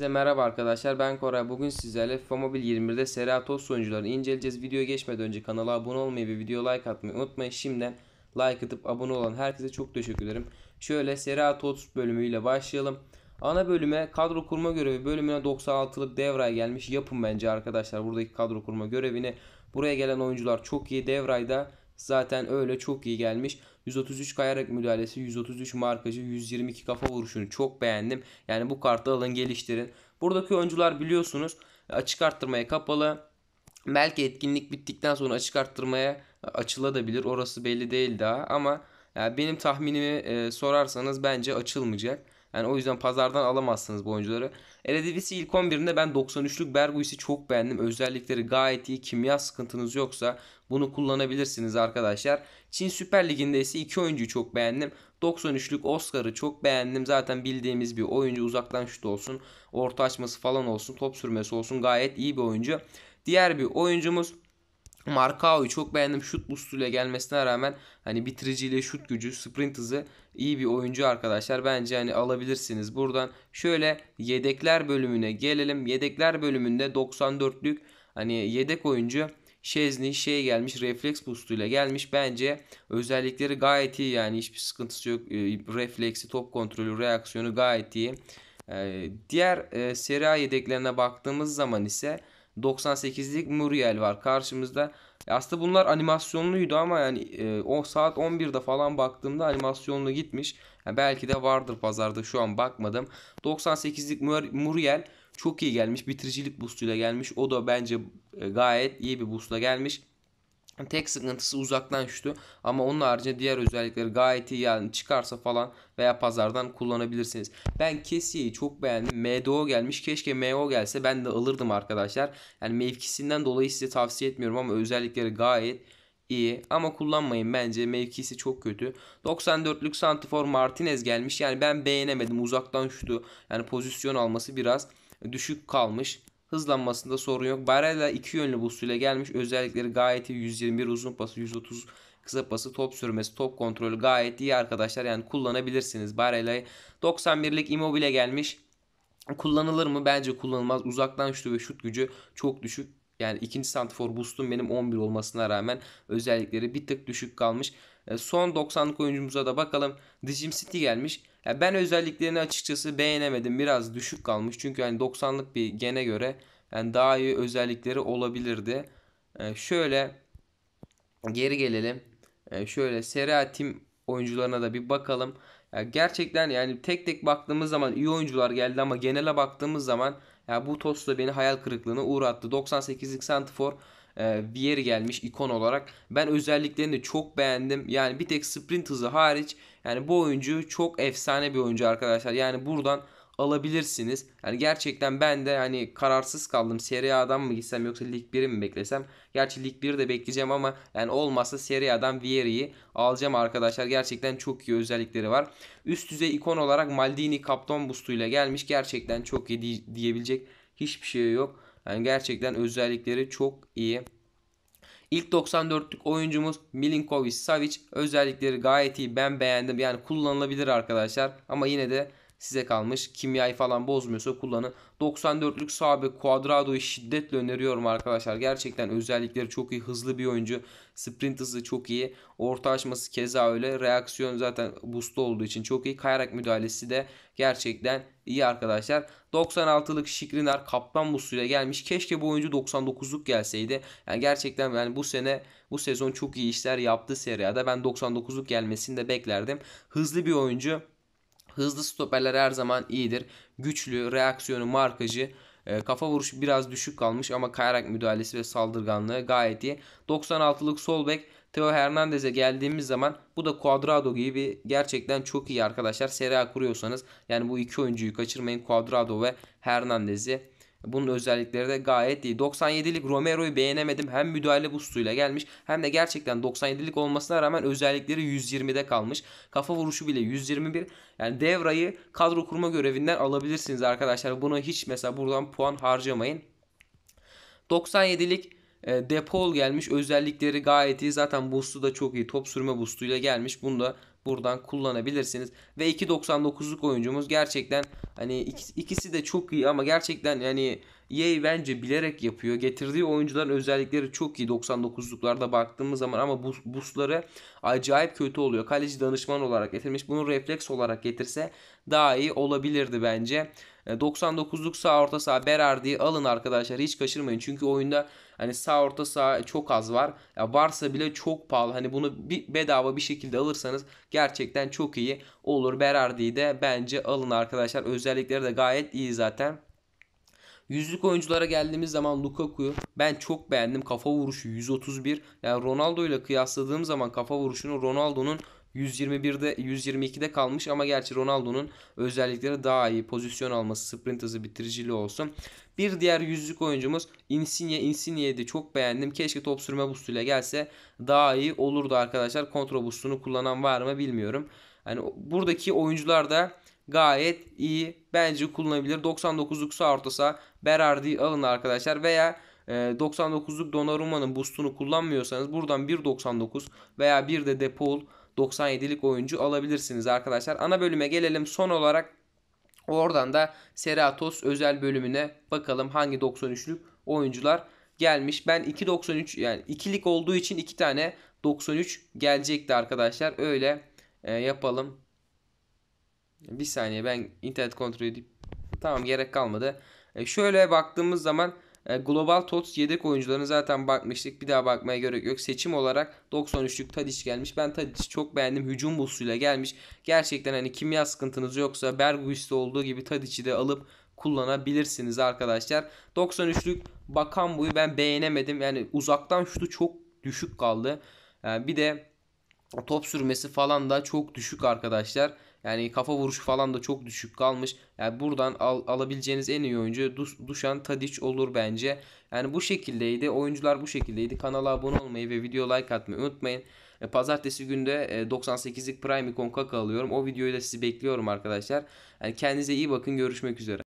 Size merhaba arkadaşlar ben Koray bugün sizlerle FIFA Mobile 21'de Serie A toz oyuncularını inceleyeceğiz. Videoya geçmeden önce kanala abone olmayı ve video like atmayı unutmayın. Şimdiden like atıp abone olan herkese çok teşekkür ederim. Şöyle Serie A toz bölümüyle başlayalım. Ana bölüme kadro kurma görevi bölümüne 96'lık Devray gelmiş. Yapın bence arkadaşlar buradaki kadro kurma görevini. Buraya gelen oyuncular çok iyi. Devray'da zaten öyle çok iyi gelmiş. 133 kayarak müdahalesi, 133 markacı, 122 kafa vuruşunu çok beğendim. Yani bu kartı alın geliştirin. Buradaki oyuncular biliyorsunuz açık arttırmaya kapalı. Belki etkinlik bittikten sonra açık arttırmaya açılabilir. Orası belli değil daha ama yani benim tahminimi e, sorarsanız bence açılmayacak. Yani o yüzden pazardan alamazsınız bu oyuncuları. Eredivisie ilk 11'inde ben 93'lük Berguis'i çok beğendim. Özellikleri gayet iyi. Kimya sıkıntınız yoksa bunu kullanabilirsiniz arkadaşlar. Çin Süper Ligi'nde ise iki oyuncuyu çok beğendim. 93'lük Oscar'ı çok beğendim. Zaten bildiğimiz bir oyuncu uzaktan şut olsun. Orta açması falan olsun. Top sürmesi olsun. Gayet iyi bir oyuncu. Diğer bir oyuncumuz Markao'yu çok beğendim. Şut boostuyla gelmesine rağmen hani bitiriciyle şut gücü, sprint hızı iyi bir oyuncu arkadaşlar. Bence hani alabilirsiniz. Buradan şöyle yedekler bölümüne gelelim. Yedekler bölümünde 94'lük hani yedek oyuncu Şezni şey gelmiş refleks boostuyla gelmiş. Bence özellikleri gayet iyi yani hiçbir sıkıntısı yok. E, refleksi, top kontrolü, reaksiyonu gayet iyi. E, diğer e, seri A yedeklerine baktığımız zaman ise 98'lik Muriel var karşımızda. Aslında bunlar animasyonluydu ama yani e, o saat 11'de falan baktığımda animasyonlu gitmiş. Yani belki de vardır pazarda şu an bakmadım. 98'lik Muriel çok iyi gelmiş. Bitiricilik boostuyla gelmiş. O da bence e, gayet iyi bir boostla gelmiş. Tek sıkıntısı uzaktan şutu ama onun haricinde diğer özellikleri gayet iyi yani çıkarsa falan veya pazardan kullanabilirsiniz. Ben Kesi'yi çok beğendim. MDO gelmiş. Keşke MO gelse ben de alırdım arkadaşlar. Yani mevkisinden dolayı size tavsiye etmiyorum ama özellikleri gayet iyi ama kullanmayın bence mevkisi çok kötü. 94'lük Santifor Martinez gelmiş. Yani ben beğenemedim uzaktan şutu. Yani pozisyon alması biraz düşük kalmış. Hızlanmasında sorun yok. Barella iki yönlü boostuyla gelmiş. Özellikleri gayet iyi. 121 uzun pası, 130 kısa pası, top sürmesi, top kontrolü gayet iyi arkadaşlar. Yani kullanabilirsiniz Barella'yı. 91'lik Immobile gelmiş. Kullanılır mı? Bence kullanılmaz. Uzaktan şutu ve şut gücü çok düşük. Yani ikinci santifor boost'um benim 11 olmasına rağmen özellikleri bir tık düşük kalmış. E, son 90'lık oyuncumuza da bakalım. Dijim City gelmiş. Ya ben özelliklerini açıkçası beğenemedim. Biraz düşük kalmış. Çünkü hani 90'lık bir gene göre yani daha iyi özellikleri olabilirdi. E, şöyle geri gelelim. E, şöyle Serie Team oyuncularına da bir bakalım. Ya gerçekten yani tek tek baktığımız zaman iyi oyuncular geldi ama genele baktığımız zaman ya bu tost da beni hayal kırıklığına uğrattı. 98'lik Santifor e, Vieri gelmiş ikon olarak. Ben özelliklerini çok beğendim. Yani bir tek sprint hızı hariç yani bu oyuncu çok efsane bir oyuncu arkadaşlar. Yani buradan alabilirsiniz. Yani gerçekten ben de hani kararsız kaldım. Serie A'dan mı gitsem yoksa Lig 1'i mi beklesem? Gerçi Lig 1'i de bekleyeceğim ama yani olmazsa Serie A'dan Vieri'yi alacağım arkadaşlar. Gerçekten çok iyi özellikleri var. Üst düzey ikon olarak Maldini kapton boostuyla gelmiş. Gerçekten çok iyi diyebilecek hiçbir şey yok. Yani gerçekten özellikleri çok iyi. İlk 94'lük oyuncumuz Milinkovic Savic. Özellikleri gayet iyi. Ben beğendim. Yani kullanılabilir arkadaşlar. Ama yine de size kalmış. Kimyayı falan bozmuyorsa kullanın. 94'lük sahibi Cuadrado'yu şiddetle öneriyorum arkadaşlar. Gerçekten özellikleri çok iyi. Hızlı bir oyuncu. Sprint hızı çok iyi. Orta açması keza öyle. Reaksiyon zaten boostlu olduğu için çok iyi. Kayarak müdahalesi de gerçekten iyi arkadaşlar. 96'lık Şikrinar kaptan boostuyla gelmiş. Keşke bu oyuncu 99'luk gelseydi. Yani gerçekten yani bu sene bu sezon çok iyi işler yaptı seriyada. Ben 99'luk gelmesini de beklerdim. Hızlı bir oyuncu. Hızlı stoperler her zaman iyidir. Güçlü, reaksiyonu, markajı, e, kafa vuruşu biraz düşük kalmış ama kayarak müdahalesi ve saldırganlığı gayet iyi. 96'lık sol bek Theo Hernandez'e geldiğimiz zaman bu da Cuadrado gibi gerçekten çok iyi arkadaşlar. Serie A kuruyorsanız yani bu iki oyuncuyu kaçırmayın. Cuadrado ve Hernandez'i. Bunun özellikleri de gayet iyi. 97'lik Romero'yu beğenemedim. Hem müdahale boostuyla gelmiş hem de gerçekten 97'lik olmasına rağmen özellikleri 120'de kalmış. Kafa vuruşu bile 121. Yani Devra'yı kadro kurma görevinden alabilirsiniz arkadaşlar. Bunu hiç mesela buradan puan harcamayın. 97'lik e, Depol gelmiş. Özellikleri gayet iyi. Zaten boost'u da çok iyi. Top sürme boost'uyla gelmiş. Bunu da buradan kullanabilirsiniz. Ve 2.99'luk oyuncumuz gerçekten hani ikisi, de çok iyi ama gerçekten yani EA bence bilerek yapıyor. Getirdiği oyuncuların özellikleri çok iyi 99'luklarda baktığımız zaman ama bu boostları acayip kötü oluyor. Kaleci danışman olarak getirmiş. Bunu refleks olarak getirse daha iyi olabilirdi bence. 99'luk sağ orta saha Berardi'yi alın arkadaşlar. Hiç kaçırmayın. Çünkü oyunda hani sağ orta saha çok az var. Ya varsa bile çok pahalı. Hani bunu bir bedava bir şekilde alırsanız gerçekten çok iyi olur. Berardi'yi de bence alın arkadaşlar. Özellikleri de gayet iyi zaten. Yüzlük oyunculara geldiğimiz zaman Lukaku'yu ben çok beğendim. Kafa vuruşu 131. Yani Ronaldo ile kıyasladığım zaman kafa vuruşunu Ronaldo'nun 121'de 122'de kalmış ama gerçi Ronaldo'nun özellikleri daha iyi. Pozisyon alması, sprint hızı, bitiriciliği olsun. Bir diğer yüzlük oyuncumuz Insigne. Insigne'yi de çok beğendim. Keşke top sürme boostuyla gelse daha iyi olurdu arkadaşlar. Kontrol boostunu kullanan var mı bilmiyorum. Yani buradaki oyuncular da gayet iyi. Bence kullanabilir. 99'luk sağ orta Berardi alın arkadaşlar veya 99'luk e, Donnarumma'nın boostunu kullanmıyorsanız buradan 1.99 veya bir de Depol 97'lik oyuncu alabilirsiniz arkadaşlar. Ana bölüme gelelim. Son olarak oradan da Seratos özel bölümüne bakalım hangi 93'lük oyuncular gelmiş. Ben 2.93 yani ikilik olduğu için iki tane 93 gelecekti arkadaşlar. Öyle e, yapalım. Bir saniye ben internet kontrol edip tamam gerek kalmadı. E, şöyle baktığımız zaman Global Tots yedek oyuncularına zaten bakmıştık. Bir daha bakmaya gerek yok. Seçim olarak 93'lük Tadic gelmiş. Ben Tadic'i çok beğendim. Hücum boostuyla gelmiş. Gerçekten hani kimya sıkıntınız yoksa Berghuis'te olduğu gibi Tadic'i de alıp kullanabilirsiniz arkadaşlar. 93'lük Bakambu'yu ben beğenemedim. Yani uzaktan şutu çok düşük kaldı. Yani bir de top sürmesi falan da çok düşük arkadaşlar. Yani kafa vuruşu falan da çok düşük kalmış. Yani buradan al, alabileceğiniz en iyi oyuncu Duşan Tadic olur bence. Yani bu şekildeydi. Oyuncular bu şekildeydi. Kanala abone olmayı ve video like atmayı unutmayın. E, pazartesi günde 98'lik e, Prime Icon Kaka alıyorum. O videoyu da sizi bekliyorum arkadaşlar. Yani kendinize iyi bakın. Görüşmek üzere.